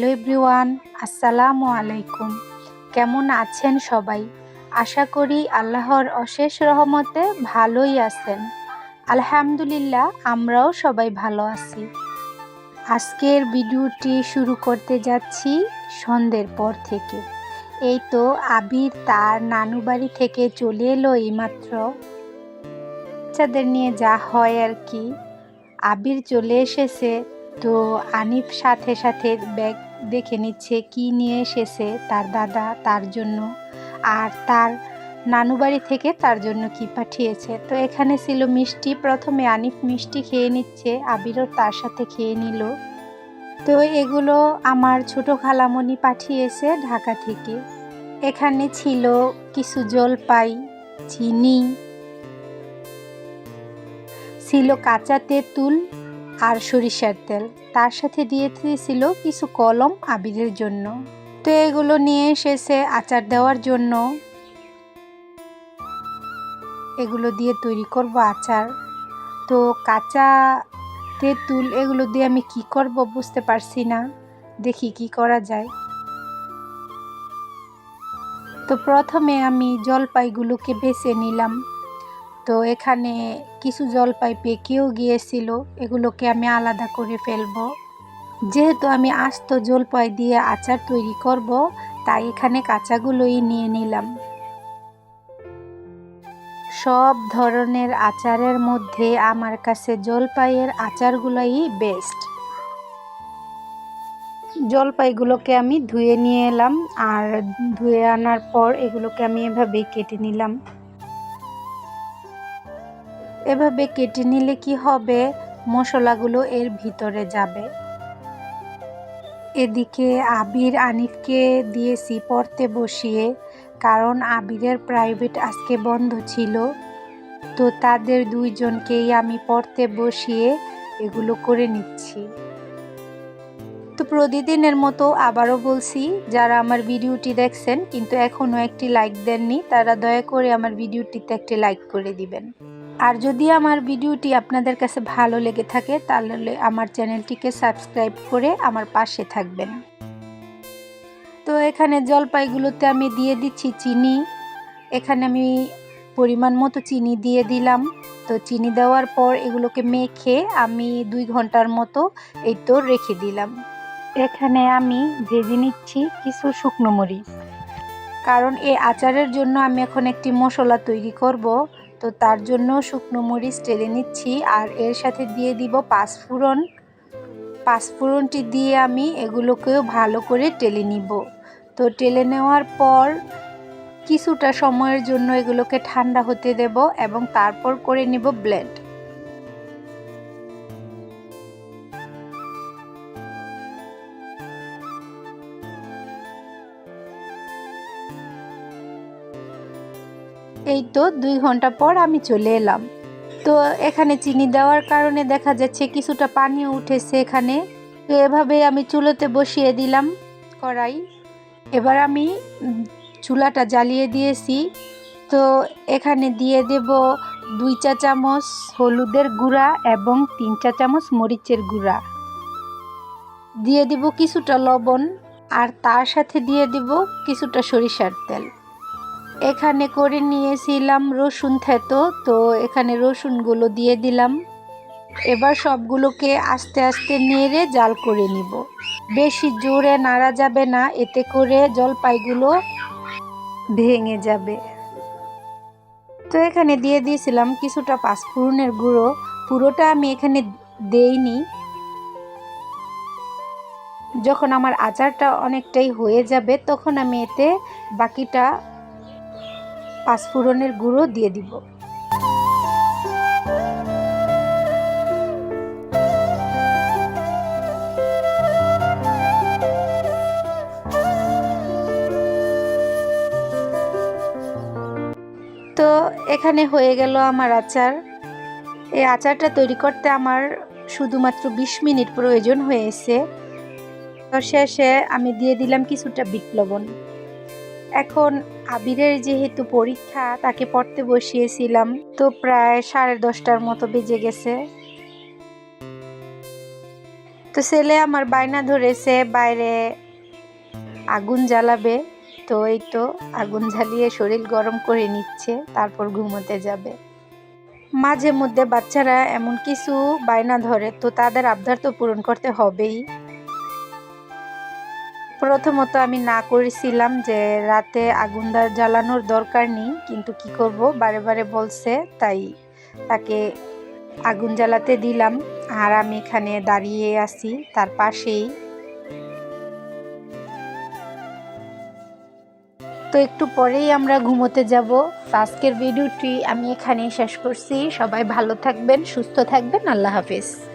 Hello everyone, আসসালামু আলাইকুম। কেমন আছেন সবাই? আশা করি আল্লাহর অশেষ রহমতে ভালোই আছেন। আলহামদুলিল্লাহ, আমরাও সবাই ভালো আছি। আজকের ভিডিওটি শুরু করতে যাচ্ছি সন্ধ্যের পর থেকে। এই তো আবির তার নানু বাড়ি থেকে চলে এলো এইমাত্র। বাচ্চাদের নিয়ে যা হয় আর কি। আবির চলে এসেছে। তো আনিফ সাথে সাথে ব্যাগ দেখে নিচ্ছে কি নিয়ে এসেছে তার দাদা তার জন্য আর তার নানু বাড়ি থেকে তার জন্য কি পাঠিয়েছে। তো এখানে ছিল মিষ্টি। প্রথমে আনিফ মিষ্টি খেয়ে নিচ্ছে। আবিরও তার সাথে খেয়ে নিল। তো এগুলো আমার ছোট খালামণি পাঠিয়েছে ঢাকা থেকে। এখানে ছিল কিছু জলপাই, চিনি, ছিল কাঁচা তেঁতুল সরিষার তেল। তার সাথে দিয়ে দিয়েছিল কিছু কলম আবিরের জন্য। তো এগুলো নিয়ে এসেছে আচার দেওয়ার জন্য। এগুলো দিয়ে তৈরি করব আচার। তো কাঁচা তেঁতুল এগুলো দিয়ে আমি কি করব বুঝতে পারছি না। দেখি কি করা যায়। তো প্রথমে আমি জলপাইগুলোকে বেছে নিলাম। তো এখানে কিছু জলপাই পেকেও গিয়েছিল, এগুলোকে আমি আলাদা করে ফেলব। যেহেতু আমি আস্ত জলপাই দিয়ে আচার তৈরি করব, তাই এখানে কাঁচাগুলোই নিয়ে নিলাম। সব ধরনের আচারের মধ্যে আমার কাছে জলপাইয়ের আচারগুলোই বেস্ট জলপাইগুলোকে আমি ধুয়ে নিয়ে এলাম, আর ধুয়ে আনার পর এগুলোকে আমি এভাবেই কেটে নিলাম। এভাবে কেটে নিলে কি হবে? মশলাগুলো এর ভিতরে যাবে। এদিকে আবির আনিফকে দিয়েছি পড়তে বসিয়ে, কারণ আবিরের প্রাইভেট আজকে বন্ধ ছিল। তো তাদের দুইজনকেই আমি পড়তে বসিয়ে এগুলো করে নিচ্ছি। তো প্রতিদিনের মতো আবারও বলছি, যারা আমার ভিডিওটি দেখছেন, কিন্তু এখনও একটি লাইক দেননি, তারা দয়া করে আমার ভিডিওটিতে একটি লাইক করে দিবেন। আর যদি আমার ভিডিওটি আপনাদের কাছে ভালো লেগে থাকে, তাহলে আমার চ্যানেলটিকে সাবস্ক্রাইব করে আমার পাশে থাকবেন। তো এখানে জলপাইগুলোতে আমি দিয়ে দিচ্ছি চিনি। এখানে আমি পরিমাণ মতো চিনি দিয়ে দিলাম। তো চিনি দেওয়ার পর এগুলোকে মেখে আমি দুই ঘণ্টার মতো এই তো রেখে দিলাম। এখানে আমি ভেজে নিচ্ছি কিছু শুকনো মরিচ। কারণ এই আচারের জন্য আমি এখন একটি মশলা তৈরি করব। তো তার জন্য শুকনো মরিচ টেলে নিচ্ছি আর এর সাথে দিয়ে দিব পাঁচফোড়ন পাঁচফোড়নটি দিয়ে আমি এগুলোকেও ভালো করে টেলে নিব। তো টেলে নেওয়ার পর কিছুটা সময়ের জন্য এগুলোকে ঠান্ডা হতে দেব এবং তারপর করে নিব ব্লেন্ড। এই তো দুই ঘণ্টা পর আমি চলে এলাম। তো এখানে চিনি দেওয়ার কারণে দেখা যাচ্ছে কিছুটা পানিও উঠেছে এখানে। তো এভাবে আমি চুলোতে বসিয়ে দিলাম কড়াই। এবার আমি চুলাটা জ্বালিয়ে দিয়েছি। তো এখানে দিয়ে দেব দুই চা চামচ হলুদের গুঁড়া এবং তিন চা চামচ মরিচের গুঁড়া। দিয়ে দিব কিছুটা লবণ আর তার সাথে দিয়ে দিব কিছুটা সরিষার তেল। এখানে করে নিয়েছিলাম রসুন থেতো, তো এখানে রসুনগুলো দিয়ে দিলাম। এবার সবগুলোকে আস্তে আস্তে নেড়ে জাল করে নিব। বেশি জোরে নাড়া যাবে না, এতে করে জলপাইগুলো ভেঙে যাবে। তো এখানে দিয়ে দিয়েছিলাম কিছুটা পাঁচফোড়নের গুঁড়ো। পুরোটা আমি এখানে দেইনি। যখন আমার আচারটা অনেকটাই হয়ে যাবে, তখন আমি এতে বাকিটা পাঁচফোড়নের গুঁড়ো দিয়ে দিব। তো এখানে হয়ে গেল আমার আচার। এই আচারটা তৈরি করতে আমার শুধুমাত্র বিশ মিনিট প্রয়োজন হয়েছে। তো শেষে আমি দিয়ে দিলাম কিছুটা বিট লবণ। এখন আবিরের যেহেতু পরীক্ষা, তাকে পড়তে বসিয়েছিলাম, তো প্রায় সাড়ে দশটার মতো বেজে গেছে। তো ছেলে আমার বায়না ধরেছে, বাইরে আগুন জ্বালাবে, তো এই তো আগুন জ্বালিয়ে শরীর গরম করে নিচ্ছে, তারপর ঘুমোতে যাবে। মাঝে মধ্যে বাচ্চারা এমন কিছু বায়না ধরে, তো তাদের আবদার তো পূরণ করতে হবেই। প্রথমত আমি না করেছিলাম যে রাতে আগুন জ্বালানোর দরকার নেই, কিন্তু কি করব? বারে বারে বলছে, তাই তাকে আগুন জ্বালাতে দিলাম। আর আমি এখানে দাঁড়িয়ে আছি, তার পাশেই। তো একটু পরেই আমরা ঘুমোতে যাব। আজকের ভিডিওটি আমি এখানেই শেষ করছি। সবাই ভালো থাকবেন, সুস্থ থাকবেন। আল্লাহ হাফিজ।